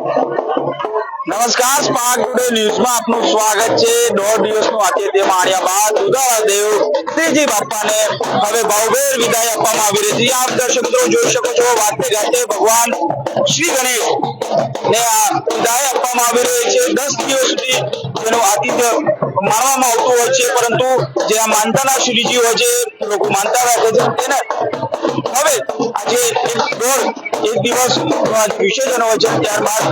નમસ્કાર, spark today ન્યૂઝમાં આપનું સ્વાગત છે. દોઢ દિવસનું આતિથ્ય માણ્યા બાદ ઉદાહરણ દેવ બાપાને હવે ભાવભેર વિદાય આપવામાં આવી રહી છે. આપ દર્શક મિત્રો જોઈ શકો છો, વાતે ગાતે ભગવાન શ્રી ગણેશ ને આ વિદાય આપવામાં આવી રહી છે. દસ દિવસ સુધી તેનું આતિથ્ય માનવામાં આવતું હોય છે, પરંતુ જે આ માનતાના શ્રીજી હોય છે લોકો માનતા રાખે છે. તેને હવે આજે દોઢ એક દિવસ વિસર્જન હોય છે ત્યારબાદ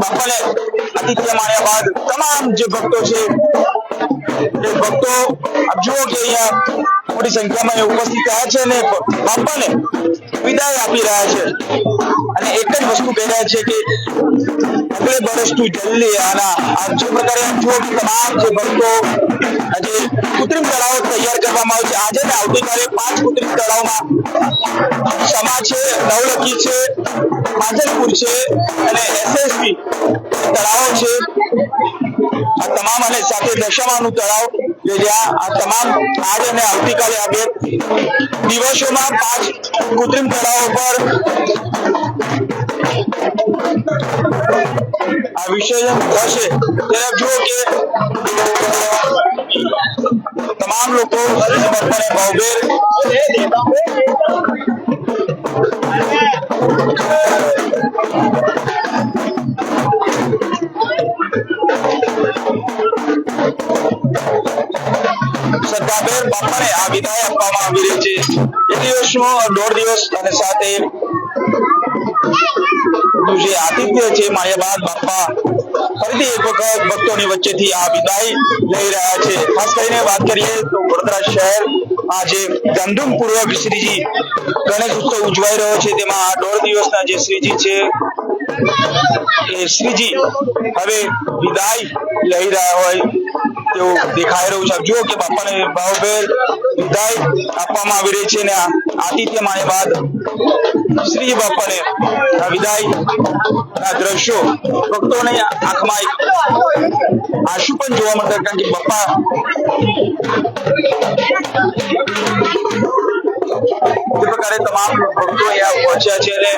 બાપાને આદિત્ય માર્યા બાદ તમામ જે ભક્તો છે, એ ભક્તો જુઓ કે અહીંયા મોટી સંખ્યામાં ઉપસ્થિત થયા છે અને બાપાને વિદાય આપી રહ્યા છે. અને એક જ વસ્તુ કહી રહ્યા છે કે અગલે વર્ષ તું જલ્દી આના આ જે પ્રકારે જુઓ કે તમામ જે ભક્તો આજે કૃત્રિમ તળાવો તૈયાર કરવામાં આવે છે. આજે ને આવતીકાલે પાંચ કૃત્રિમ તળાવમાં સમા છે, નવલખી છે માજલપુર છે અને એસએસપી તળાવો છે. આ તમામ અને સાથે દશામાનું તળાવ તમામ આજે અને આવતીકાલે આ દિવસોમાં પાંચ કૃત્રિમ તળાવો પર આ વિસર્જન થશે. ત્યારે જુઓ કે તમામ લોકો સમર્પણે ભાવભેર શ્રદ્ધાભેર બાપાને આ વિદાય આપવામાં આવી રહી છે. એ દિવસનો, દોઢ દિવસ, અને સાથે જે આતિથ્ય છે માયા બાદ, બાપા ફરીથી એક વખત ભક્તોની વચ્ચેથી આ વિદાય લઈ રહ્યા છે. ખાસ કરીને વાત કરીએ તો વડોદરા શહેર આજે ધામધૂમપૂર્વક શ્રીજી ગણેશ ઉત્સવ ઉજવાઈ રહ્યો છે. તેમાં આ દોઢ દિવસના જે શ્રીજી છે એ શ્રીજી હવે વિદાય લઈ રહ્યા હોય તેવું દેખાઈ રહ્યું છે. જુઓ કે બાપાને ભાવભેર વિદાય આપવામાં આવી રહી છે આ આતિથ્ય માય બાદ શ્રી બાપાને વિદાય ના દ્રશ્યો ભક્તોને આંખમાં એક આંસુ પણ જોવા મળતા કારણ કે બાપા તમામ ભક્તો અહીંયા પહોંચ્યા છે અને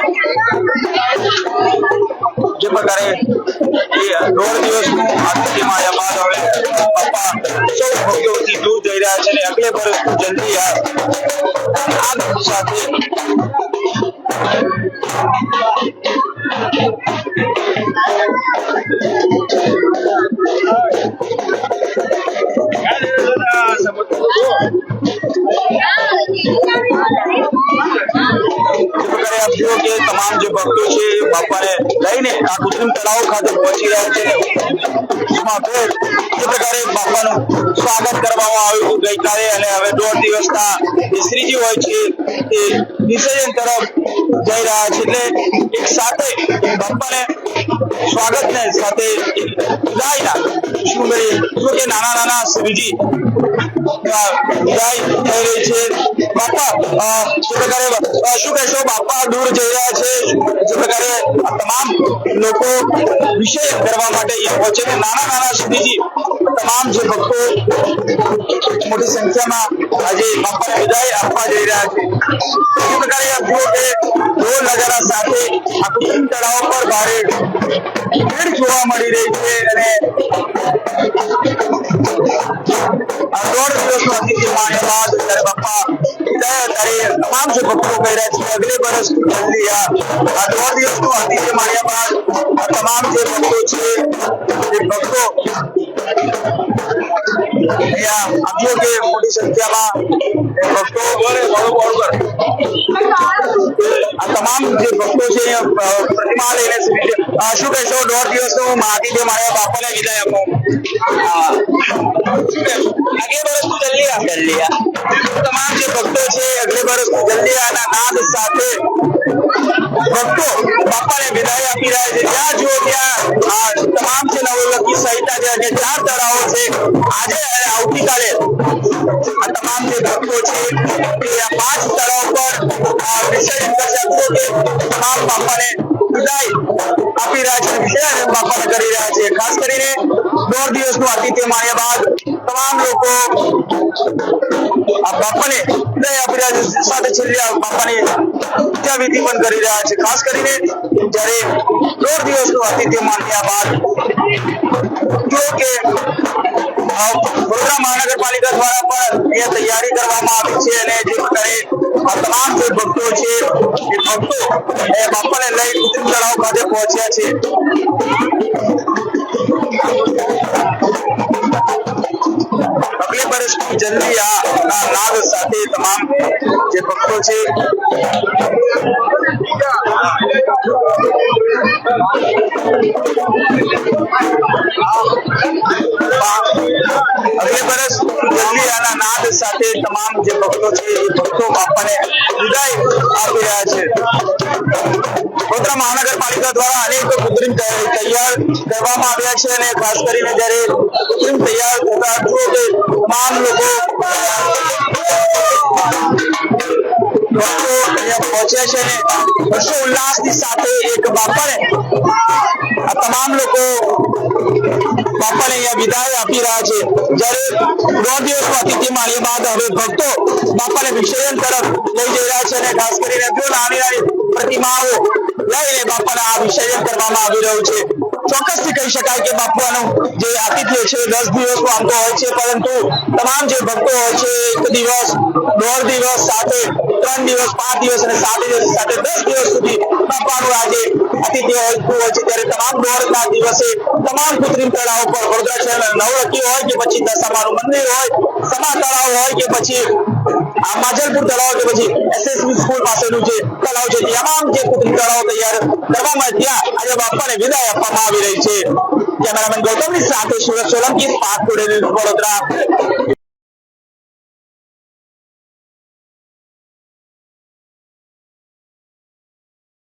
જે પ્રકારે દોઢ દિવસનું માયા બાદ હવે બાપા સૌ થી દૂર જઈ રહ્યા છે અને અગલે વર્ષ જલ્દી સાથે પ્રકારે કે તમામ જે ભક્તો છે એ બાપાને લઈને આ કૃત્રિમ તળાવ ખાતે પહોંચી રહ્યા છે. સ્વાગત કરવામાં આવ્યું હતું ગઈકાલે અને હવે દોઢ દિવસના જે હોય છે એ વિસર્જન તરફ જઈ રહ્યા છે. એટલે એક સાથે બાપાને સ્વાગત ને સાથે એક વિદાયના શું કે નાના નાના શ્રીજી વિદાય થઈ રહી છે બાપા જે પ્રકારે શું કહેશો બાપા દૂર જઈ રહ્યા છે જે પ્રકારે તમામ લોકો વિષય કરવા માટે અહીંયા પહોંચે છે નાના નાના સુધીજી તમામ જે ભક્તો મોટી સંખ્યામાં આજે બાપાને વિદાય આપવા જઈ રહ્યા છે એ પ્રકારે આપ જુઓ કે ઢોલ નગારા સાથે આ કૃત્રિમ તળાવ પર ભારે ભીડ જોવા મળી રહી છે અને આ દોઢ દિવસનો અતિથિ બાદ બાપા તમામ જે ભક્તો કહી રહ્યા છે અગલે વર્ષ જલ્દી આ દોઢ દિવસનું અતિથિ માણ્યા બાદ તમામ જે ભક્તો છે ભક્તો મોટી સંખ્યામાં ભક્તો આ તમામ જે ભક્તો છે શું કહેશો દોઢ દિવસનું માટી મારા બાપાને વિદાય આપો ભક્તો છે અગલે વર્ષ જલ્દી આના નાદ સાથે ભક્તો બાપાને વિદાય આપી રહ્યા છે જ્યાં જુઓ ત્યાં આ તમામ જે નવલખી સહિત જે જે ચાર તળાવો છે આજે અને આવતીકાલે આ તમામ જે ભક્તો છે તે આ પાંચ તળાવ પર આ વિસર્જન કરશે આપ જુઓ કે તમામ બાપાને વિદાય આપી રહ્યા છે વિસર્જન બાપાને કરી રહ્યા છે ખાસ કરીને દોઢ દિવસનું આતિથ્ય માણ્યા બાદ તમામ લોકો આ બાપાને વિદાય આપી રહ્યા છે. મહાનગરપાલિકા દ્વારા પણ અહીંયા તૈયારી કરવામાં આવી છે અને જે પ્રકારે તમામ જે ભક્તો છે, એ ભક્તો એ બાપાને લઈ તળાવ ખાતે પહોંચ્યા છે. જલ્દી આ નાદ સાથે તમામ જે ભક્તો છે નાદ સાથે તમામ જે ભક્તો છે, એ ભક્તો બાપાને વિદાય આપી રહ્યા છે. મહાનગરપાલિકા દ્વારા અનેક કૃત્રિમ તૈ- તૈયાર કરવામાં આવ્યા છે અને ખાસ કરીને જ્યારે કૃત્રિમ તૈયાર થતા જુઓ કે તમામ લોકો ભક્તો અહીંયા પહોંચ્યા છે અને હર્ષો ઉલ્લાસની સાથે એક બાપાને આ તમામ લોકો બાપાને અહીંયા વિદાય આપી રહ્યા છે જ્યારે દોઢ દિવસનું આતિથ્ય માણ્યા બાદ હવે ભક્તો બાપાને વિસર્જન તરફ લઈ જઈ રહ્યા છે અને ખાસ કરીને જો નાની નાની પ્રતિમાઓ લઈને બાપાના આ વિસર્જન કરવામાં આવી રહ્યું છે. ચોક્કસથી કહી શકાય કે બાપાનું જે આતિથ્ય છે, દસ દિવસ આમતો હોય છે, પરંતુ તમામ જે ભક્તો હોય છે, એક દિવસ, દોઢ દિવસ સાથે, ત્રણ દિવસ, પાંચ દિવસ અને સાત દિવસ સાથે દસ દિવસ સુધી બાપાનું આજે આતિથ્ય હોતું હોય છે, ત્યારે તમામ દોઢના દિવસે તમામ કૃત્રિમ તળાવ પર વડોદરા શહેરના નવલખી હોય કે પછી દશામાનું મંદિર હોય સમા તળાવ હોય કે પછી આ માજલપુર તળાવ કે પછી એસએસબી સ્કૂલ પાસેનું જે તળાવ છે, તમામ જે કૃત્રિમ તળાવ તૈયાર કરવામાં ત્યાં આજે બાપાને વિદાય આપવામાં આવી રહી છે. કેમેરામેન ગૌતમની સાથે સુરત સોલંકી પાક ટુડે વડોદરા.